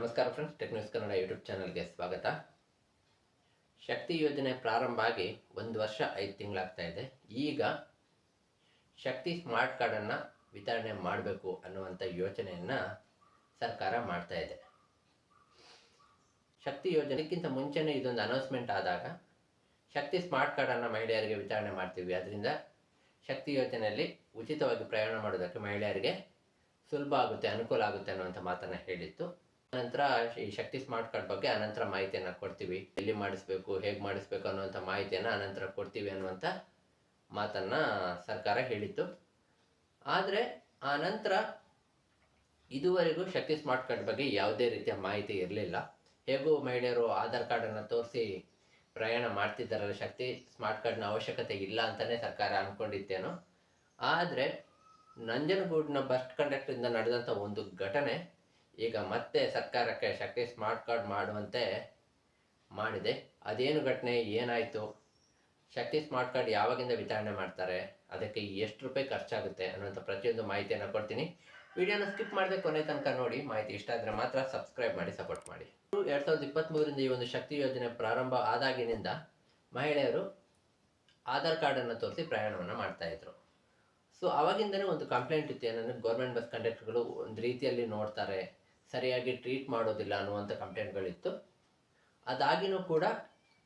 ನಮಸ್ಕಾರ friends ಟೆಕ್ನೋಸ್ Kannada YouTube ಚಾನಲ್ಗೆ ಸ್ವಾಗತ. ಶಕ್ತಿ ಯೋಜನೆ ಪ್ರಾರಂಭ ಆಗಿ ಒಂದು ವರ್ಷ ಐದು ತಿಂಗಳಾಗ್ತಾ ಇದೆ. ಈಗ ಶಕ್ತಿ ಸ್ಮಾರ್ಟ್ ಕಾರ್ಡನ್ನು ವಿತರಣೆ ಮಾಡಬೇಕು ಅನ್ನುವಂಥ ಯೋಚನೆಯನ್ನು ಸರ್ಕಾರ ಮಾಡ್ತಾ ಇದೆ. ಶಕ್ತಿ ಯೋಜನೆಗಿಂತ ಮುಂಚೆನೇ ಇದೊಂದು ಅನೌನ್ಸ್ಮೆಂಟ್ ಆದಾಗ ಶಕ್ತಿ ಸ್ಮಾರ್ಟ್ ಕಾರ್ಡನ್ನು ಮಹಿಳೆಯರಿಗೆ ವಿತರಣೆ ಮಾಡ್ತೀವಿ. ಅದರಿಂದ ಶಕ್ತಿ ಯೋಜನೆಯಲ್ಲಿ ಉಚಿತವಾಗಿ ಪ್ರಯಾಣ ಮಾಡೋದಕ್ಕೆ ಮಹಿಳೆಯರಿಗೆ ಸುಲಭ ಆಗುತ್ತೆ, ಅನುಕೂಲ ಆಗುತ್ತೆ ಅನ್ನುವಂಥ ಮಾತನ್ನು ಹೇಳಿತ್ತು. ನಂತರ ಈ ಶಕ್ತಿ ಸ್ಮಾರ್ಟ್ ಕಾರ್ಡ್ ಬಗ್ಗೆ ಅನಂತರ ಮಾಹಿತಿಯನ್ನು ಕೊಡ್ತೀವಿ. ಎಲ್ಲಿ ಮಾಡಿಸ್ಬೇಕು, ಹೇಗೆ ಮಾಡಿಸ್ಬೇಕು ಅನ್ನುವಂಥ ಮಾಹಿತಿಯನ್ನು ಅನಂತರ ಕೊಡ್ತೀವಿ ಅನ್ನುವಂಥ ಮಾತನ್ನು ಸರ್ಕಾರ ಹೇಳಿತ್ತು. ಆದರೆ ಆ ನಂತರ ಇದುವರೆಗೂ ಶಕ್ತಿ ಸ್ಮಾರ್ಟ್ ಕಾರ್ಡ್ ಬಗ್ಗೆ ಯಾವುದೇ ರೀತಿಯ ಮಾಹಿತಿ ಇರಲಿಲ್ಲ. ಹೇಗೂ ಮಹಿಳೆಯರು ಆಧಾರ್ ಕಾರ್ಡನ್ನು ತೋರಿಸಿ ಪ್ರಯಾಣ ಮಾಡ್ತಿದ್ದಾರಲ್ಲ, ಶಕ್ತಿ ಸ್ಮಾರ್ಟ್ ಕಾರ್ಡ್ನ ಅವಶ್ಯಕತೆ ಇಲ್ಲ ಅಂತಲೇ ಸರ್ಕಾರ ಅಂದ್ಕೊಂಡಿತ್ತೇನೋ ಆದರೆ ನಂಜನಗೂಡಿನ ಬಸ್ ಕಂಡಕ್ಟರಿಂದ ನಡೆದಂಥ ಒಂದು ಘಟನೆ ಈಗ ಮತ್ತೆ ಸರ್ಕಾರಕ್ಕೆ ಶಕ್ತಿ ಸ್ಮಾರ್ಟ್ ಕಾರ್ಡ್ ಮಾಡುವಂತೆ ಮಾಡಿದೆ. ಅದೇನು ಘಟನೆ? ಏನಾಯಿತು? ಶಕ್ತಿ ಸ್ಮಾರ್ಟ್ ಕಾರ್ಡ್ ಯಾವಾಗಿಂದ ವಿತರಣೆ ಮಾಡ್ತಾರೆ? ಅದಕ್ಕೆ ಎಷ್ಟು ರೂಪಾಯಿ ಖರ್ಚಾಗುತ್ತೆ ಅನ್ನುವಂಥ ಪ್ರತಿಯೊಂದು ಮಾಹಿತಿಯನ್ನು ಕೊಡ್ತೀನಿ. ವಿಡಿಯೋನ ಸ್ಕಿಪ್ ಮಾಡದೆ ಕೊನೆ ತನಕ ನೋಡಿ. ಮಾಹಿತಿ ಇಷ್ಟ ಆದರೆ ಮಾತ್ರ ಸಬ್ಸ್ಕ್ರೈಬ್ ಮಾಡಿ ಸಪೋರ್ಟ್ ಮಾಡಿ. ಎರಡು ಸಾವಿರದ ಇಪ್ಪತ್ತ್ಮೂರರಿಂದ ಈ ಒಂದು ಶಕ್ತಿ ಯೋಜನೆ ಪ್ರಾರಂಭ ಆದಾಗಿನಿಂದ ಮಹಿಳೆಯರು ಆಧಾರ್ ಕಾರ್ಡನ್ನು ತೋರಿಸಿ ಪ್ರಯಾಣವನ್ನು ಮಾಡ್ತಾಯಿದ್ರು ಸೊ ಆವಾಗಿಂದನೇ ಒಂದು ಕಂಪ್ಲೇಂಟ್ ಇತ್ತು. ಏನಂದರೆ ಗೌರ್ಮೆಂಟ್ ಬಸ್ ಕಂಡಕ್ಟರ್ಗಳು ಒಂದು ರೀತಿಯಲ್ಲಿ ನೋಡ್ತಾರೆ. ಸರಿಯಾಗಿ ಟ್ರೀಟ್ ಮಾಡೋದಿಲ್ಲ ಅನ್ನುವಂಥ ಕಂಪ್ಲೇಂಟ್ಗಳಿತ್ತು ಅದಾಗಿನೂ ಕೂಡ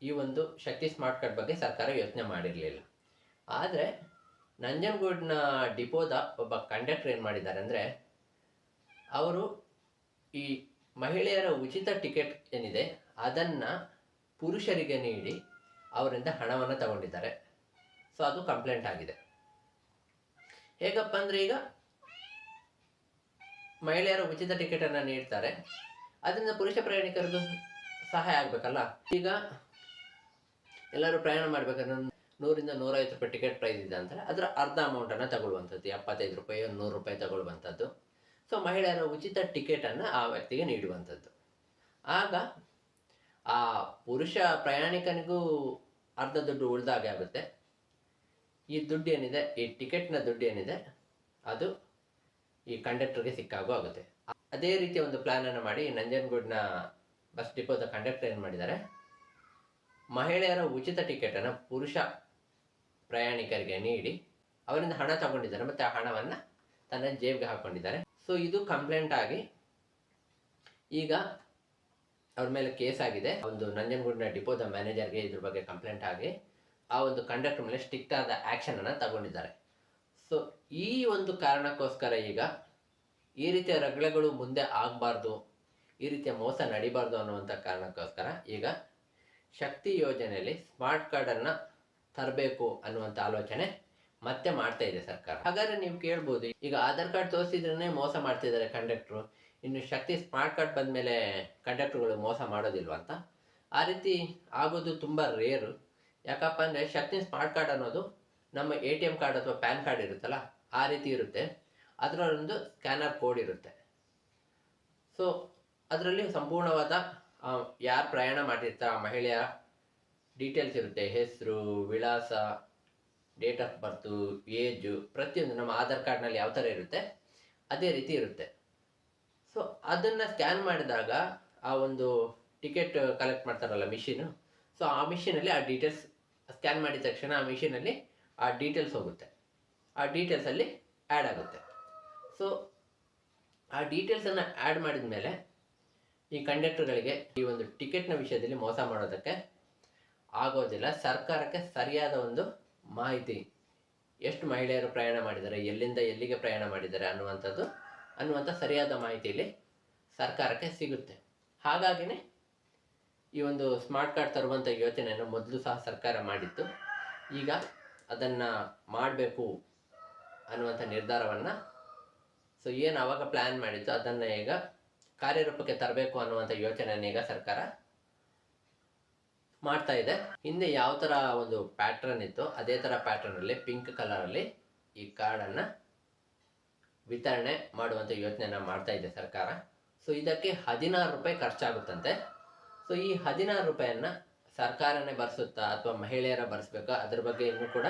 ಈ ಒಂದು ಶಕ್ತಿ ಸ್ಮಾರ್ಟ್ ಕಾರ್ಡ್ ಬಗ್ಗೆ ಸರ್ಕಾರ ಯೋಚನೆ ಮಾಡಿರಲಿಲ್ಲ. ಆದರೆ ನಂಜನಗೂಡಿನ ಡಿಪೋದ ಒಬ್ಬ ಕಂಡಕ್ಟರ್ ಏನು ಮಾಡಿದ್ದಾರೆ ಅಂದರೆ, ಅವರು ಈ ಮಹಿಳೆಯರ ಉಚಿತ ಟಿಕೆಟ್ ಏನಿದೆ, ಅದನ್ನು ಪುರುಷರಿಗೆ ನೀಡಿ ಅವರಿಂದ ಹಣವನ್ನು ತಗೊಂಡಿದ್ದಾರೆ. ಸೊ ಅದು ಕಂಪ್ಲೇಂಟ್ ಆಗಿದೆ. ಹೇಗಪ್ಪ ಅಂದರೆ ಈಗ ಮಹಿಳೆಯರ ಉಚಿತ ಟಿಕೆಟನ್ನು ನೀಡ್ತಾರೆ. ಅದರಿಂದ ಪುರುಷ ಪ್ರಯಾಣಿಕರಿಗೂ ಸಹಾಯ ಆಗಬೇಕಲ್ಲ? ಈಗ ಎಲ್ಲರೂ ಪ್ರಯಾಣ ಮಾಡಬೇಕಾದ್ರೆ ನೂರಿಂದ ನೂರೈವತ್ತು ರೂಪಾಯಿ ಟಿಕೆಟ್ ಪ್ರೈಸ್ ಇದೆ ಅಂತಾರೆ. ಅದರ ಅರ್ಧ ಅಮೌಂಟನ್ನು ತಗೊಳ್ಳುವಂಥದ್ದು. ಎಪ್ಪತ್ತೈದು ರೂಪಾಯಿ, ನೂರು ರೂಪಾಯಿ ತಗೊಳ್ಳುವಂಥದ್ದು. ಸೊ ಮಹಿಳೆಯರ ಉಚಿತ ಟಿಕೆಟನ್ನು ಆ ವ್ಯಕ್ತಿಗೆ ನೀಡುವಂಥದ್ದು. ಆಗ ಆ ಪುರುಷ ಪ್ರಯಾಣಿಕನಿಗೂ ಅರ್ಧ ದುಡ್ಡು ಉಳಿದಾಗೆ ಆಗುತ್ತೆ. ಈ ದುಡ್ಡು ಏನಿದೆ? ಈ ಟಿಕೆಟ್ನ ದುಡ್ಡು ಏನಿದೆ? ಅದು ಈ ಕಂಡಕ್ಟರ್ಗೆ ಸಿಕ್ಕಾಗೂ ಆಗುತ್ತೆ. ಅದೇ ರೀತಿಯ ಒಂದು ಪ್ಲ್ಯಾನನ್ನು ಮಾಡಿ ನಂಜನಗೂಡ್ನ ಬಸ್ ಡಿಪೋದ ಕಂಡಕ್ಟರ್ ಏನು ಮಾಡಿದ್ದಾರೆ? ಮಹಿಳೆಯರ ಉಚಿತ ಟಿಕೆಟನ್ನು ಪುರುಷ ಪ್ರಯಾಣಿಕರಿಗೆ ನೀಡಿ ಅವರಿಂದ ಹಣ ತಗೊಂಡಿದ್ದಾರೆ ಮತ್ತು ಆ ಹಣವನ್ನು ತನ್ನ ಜೇಬಿಗೆ ಹಾಕ್ಕೊಂಡಿದ್ದಾರೆ ಸೊ ಇದು ಕಂಪ್ಲೇಂಟ್ ಆಗಿ ಈಗ ಅವ್ರ ಮೇಲೆ ಕೇಸ್ ಆಗಿದೆ. ಒಂದು ನಂಜನಗೂಡಿನ ಡಿಪೋದ ಮ್ಯಾನೇಜರ್ಗೆ ಇದ್ರ ಬಗ್ಗೆ ಕಂಪ್ಲೇಂಟ್ ಆಗಿ ಆ ಒಂದು ಕಂಡಕ್ಟರ್ ಮೇಲೆ ಸ್ಟಿಕ್ಟಾದ ಆ್ಯಕ್ಷನನ್ನು ತಗೊಂಡಿದ್ದಾರೆ. ಸೊ ಈ ಒಂದು ಕಾರಣಕ್ಕೋಸ್ಕರ ಈಗ ಈ ರೀತಿಯ ರಗಳೆಗಳು ಮುಂದೆ ಆಗಬಾರ್ದು, ಈ ರೀತಿಯ ಮೋಸ ನಡಿಬಾರ್ದು ಅನ್ನುವಂಥ ಕಾರಣಕ್ಕೋಸ್ಕರ ಈಗ ಶಕ್ತಿ ಯೋಜನೆಯಲ್ಲಿ ಸ್ಮಾರ್ಟ್ ಕಾರ್ಡನ್ನು ತರಬೇಕು ಅನ್ನುವಂಥ ಆಲೋಚನೆ ಮತ್ತೆ ಮಾಡ್ತಾ ಇದೆ ಸರ್ಕಾರ. ಹಾಗಾದ್ರೆ ನೀವು ಕೇಳ್ಬೋದು, ಈಗ ಆಧಾರ್ ಕಾರ್ಡ್ ತೋರಿಸಿದ್ರೇ ಮೋಸ ಮಾಡ್ತಿದ್ದಾರೆ ಕಂಡಕ್ಟ್ರು, ಇನ್ನು ಶಕ್ತಿ ಸ್ಮಾರ್ಟ್ ಕಾರ್ಡ್ ಬಂದಮೇಲೆ ಕಂಡಕ್ಟ್ರುಗಳು ಮೋಸ ಮಾಡೋದಿಲ್ವ ಅಂತ? ಆ ರೀತಿ ಆಗೋದು ತುಂಬ ರೇರು. ಯಾಕಪ್ಪ ಅಂದರೆ ಶಕ್ತಿ ಸ್ಮಾರ್ಟ್ ಕಾರ್ಡ್ ಅನ್ನೋದು ನಮ್ಮ ಎ ಟಿ ಎಂ ಕಾರ್ಡ್ ಅಥವಾ ಪ್ಯಾನ್ ಕಾರ್ಡ್ ಇರುತ್ತಲ್ಲ, ಆ ರೀತಿ ಇರುತ್ತೆ. ಅದರಲ್ಲೊಂದು ಸ್ಕ್ಯಾನರ್ ಕೋಡ್ ಇರುತ್ತೆ. ಸೊ ಅದರಲ್ಲಿ ಸಂಪೂರ್ಣವಾದ ಯಾರು ಪ್ರಯಾಣ ಮಾಡಿರ್ತಾರೆ ಆ ಮಹಿಳೆಯ ಡೀಟೇಲ್ಸ್ ಇರುತ್ತೆ. ಹೆಸರು, ವಿಳಾಸ, ಡೇಟ್ ಆಫ್ ಬರ್ತು, ಏಜು, ಪ್ರತಿಯೊಂದು ನಮ್ಮ ಆಧಾರ್ ಕಾರ್ಡ್ನಲ್ಲಿ ಯಾವ ಥರ ಇರುತ್ತೆ, ಅದೇ ರೀತಿ ಇರುತ್ತೆ. ಸೊ ಅದನ್ನು ಸ್ಕ್ಯಾನ್ ಮಾಡಿದಾಗ, ಆ ಒಂದು ಟಿಕೆಟ್ ಕಲೆಕ್ಟ್ ಮಾಡ್ತಾರಲ್ಲ ಮಿಷಿನು. ಸೊ ಆ ಮಿಷಿನಲ್ಲಿ ಆ ಡೀಟೇಲ್ಸ್ ಸ್ಕ್ಯಾನ್ ಮಾಡಿದ ತಕ್ಷಣ ಆ ಮಿಷಿನಲ್ಲಿ ಆ ಡೀಟೇಲ್ಸ್ ಹೋಗುತ್ತೆ. ಆ ಡೀಟೇಲ್ಸಲ್ಲಿ ಆ್ಯಡ್ ಆಗುತ್ತೆ. ಸೊ ಆ ಡೀಟೇಲ್ಸನ್ನು ಆ್ಯಡ್ ಮಾಡಿದ ಮೇಲೆ ಈ ಕಂಡಕ್ಟರ್ಗಳಿಗೆ ಈ ಒಂದು ಟಿಕೆಟ್ನ ವಿಷಯದಲ್ಲಿ ಮೋಸ ಮಾಡೋದಕ್ಕೆ ಆಗೋದಿಲ್ಲ. ಸರ್ಕಾರಕ್ಕೆ ಸರಿಯಾದ ಒಂದು ಮಾಹಿತಿ, ಎಷ್ಟು ಮಹಿಳೆಯರು ಪ್ರಯಾಣ ಮಾಡಿದ್ದಾರೆ, ಎಲ್ಲಿಂದ ಎಲ್ಲಿಗೆ ಪ್ರಯಾಣ ಮಾಡಿದ್ದಾರೆ ಅನ್ನುವಂಥದ್ದು, ಅನ್ನುವಂಥ ಸರಿಯಾದ ಮಾಹಿತಿಯಲ್ಲಿ ಸರ್ಕಾರಕ್ಕೆ ಸಿಗುತ್ತೆ. ಹಾಗಾಗಿನೇ ಈ ಒಂದು ಸ್ಮಾರ್ಟ್ ಕಾರ್ಡ್ ತರುವಂಥ ಯೋಚನೆಯನ್ನು ಮೊದಲು ಸಹ ಸರ್ಕಾರ ಮಾಡಿತ್ತು. ಈಗ ಅದನ್ನು ಮಾಡಬೇಕು ಅನ್ನುವಂಥ ನಿರ್ಧಾರವನ್ನು ಸೊ ಏನು ಆವಾಗ ಪ್ಲ್ಯಾನ್ ಮಾಡಿತ್ತು ಅದನ್ನು ಈಗ ಕಾರ್ಯರೂಪಕ್ಕೆ ತರಬೇಕು ಅನ್ನುವಂಥ ಯೋಚನೆಯನ್ನು ಈಗ ಸರ್ಕಾರ ಮಾಡ್ತಾ ಇದೆ. ಹಿಂದೆ ಯಾವ ಥರ ಒಂದು ಪ್ಯಾಟ್ರನ್ ಇತ್ತು ಅದೇ ಥರ ಪ್ಯಾಟ್ರನಲ್ಲಿ ಪಿಂಕ್ ಕಲರಲ್ಲಿ ಈ ಕಾರ್ಡನ್ನು ವಿತರಣೆ ಮಾಡುವಂಥ ಯೋಚನೆಯನ್ನು ಮಾಡ್ತಾ ಇದೆ ಸರ್ಕಾರ. ಸೊ ಇದಕ್ಕೆ ಹದಿನಾರು ರೂಪಾಯಿ ಖರ್ಚಾಗುತ್ತಂತೆ. ಸೊ ಈ ಹದಿನಾರು ರೂಪಾಯಿಯನ್ನು ಸರ್ಕಾರನೇ ಬರ್ಸುತ್ತಾ ಅಥವಾ ಮಹಿಳೆಯರ ಬರ್ಸ್ಬೇಕಾ? ಅದ್ರ ಬಗ್ಗೆ ಇನ್ನೂ ಕೂಡ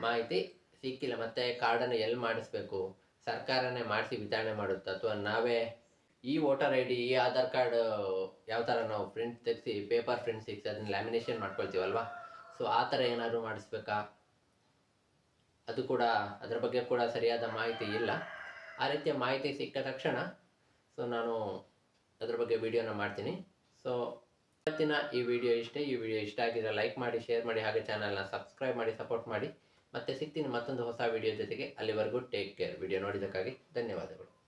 ಮಾಹಿತಿ ಸಿಕ್ಕಿಲ್ಲ. ಮತ್ತೆ ಕಾರ್ಡನ್ನು ಎಲ್ಲಿ ಮಾಡಿಸ್ಬೇಕು? ಸರ್ಕಾರನೇ ಮಾಡಿಸಿ ವಿತರಣೆ ಮಾಡುತ್ತಾ? ಅಥವಾ ನಾವೇ ಈ ವೋಟರ್ ಐ ಡಿ, ಈ ಆಧಾರ್ ಕಾರ್ಡ್ ಯಾವ ಥರ ನಾವು ಪ್ರಿಂಟ್ ತೆಗೆಸಿ, ಪೇಪರ್ ಪ್ರಿಂಟ್ ಸಿಗ್ಸಿ ಅದನ್ನ ಲ್ಯಾಮಿನೇಷನ್ ಮಾಡ್ಕೊಳ್ತೀವಲ್ವಾ? ಸೊ, ಆ ಥರ ಏನಾದರೂ ಮಾಡಿಸ್ಬೇಕಾ? ಅದು ಕೂಡ ಅದರ ಬಗ್ಗೆ ಕೂಡ ಸರಿಯಾದ ಮಾಹಿತಿ ಇಲ್ಲ. ಆ ರೀತಿಯ ಮಾಹಿತಿ ಸಿಕ್ಕ ತಕ್ಷಣ, ಸೊ, ನಾನು ಅದ್ರ ಬಗ್ಗೆ ವಿಡಿಯೋನ ಮಾಡ್ತೀನಿ. ಸೊ ಇವತ್ತಿನ ಈ ವಿಡಿಯೋ ಇಷ್ಟೇ, ಈ ವಿಡಿಯೋ ಇಷ್ಟ ಆಗಿದ್ರೆ ಲೈಕ್ ಮಾಡಿ ಶೇರ್ ಮಾಡಿ, ಹಾಗೆ ಚಾನಲ್ನ ಸಬ್ಸ್ಕ್ರೈಬ್ ಮಾಡಿ ಸಪೋರ್ಟ್ ಮಾಡಿ. ಮತ್ತೆ ಸಿಗ್ತೀನಿ ಮತ್ತೊಂದು ಹೊಸ ವಿಡಿಯೋ ಜೊತೆಗೆ. ಅಲ್ಲಿವರೆಗೂ ಟೇಕ್ ಕೇರ್ ವಿಡಿಯೋ ನೋಡಿದ್ದಕ್ಕಾಗಿ ಧನ್ಯವಾದಗಳು.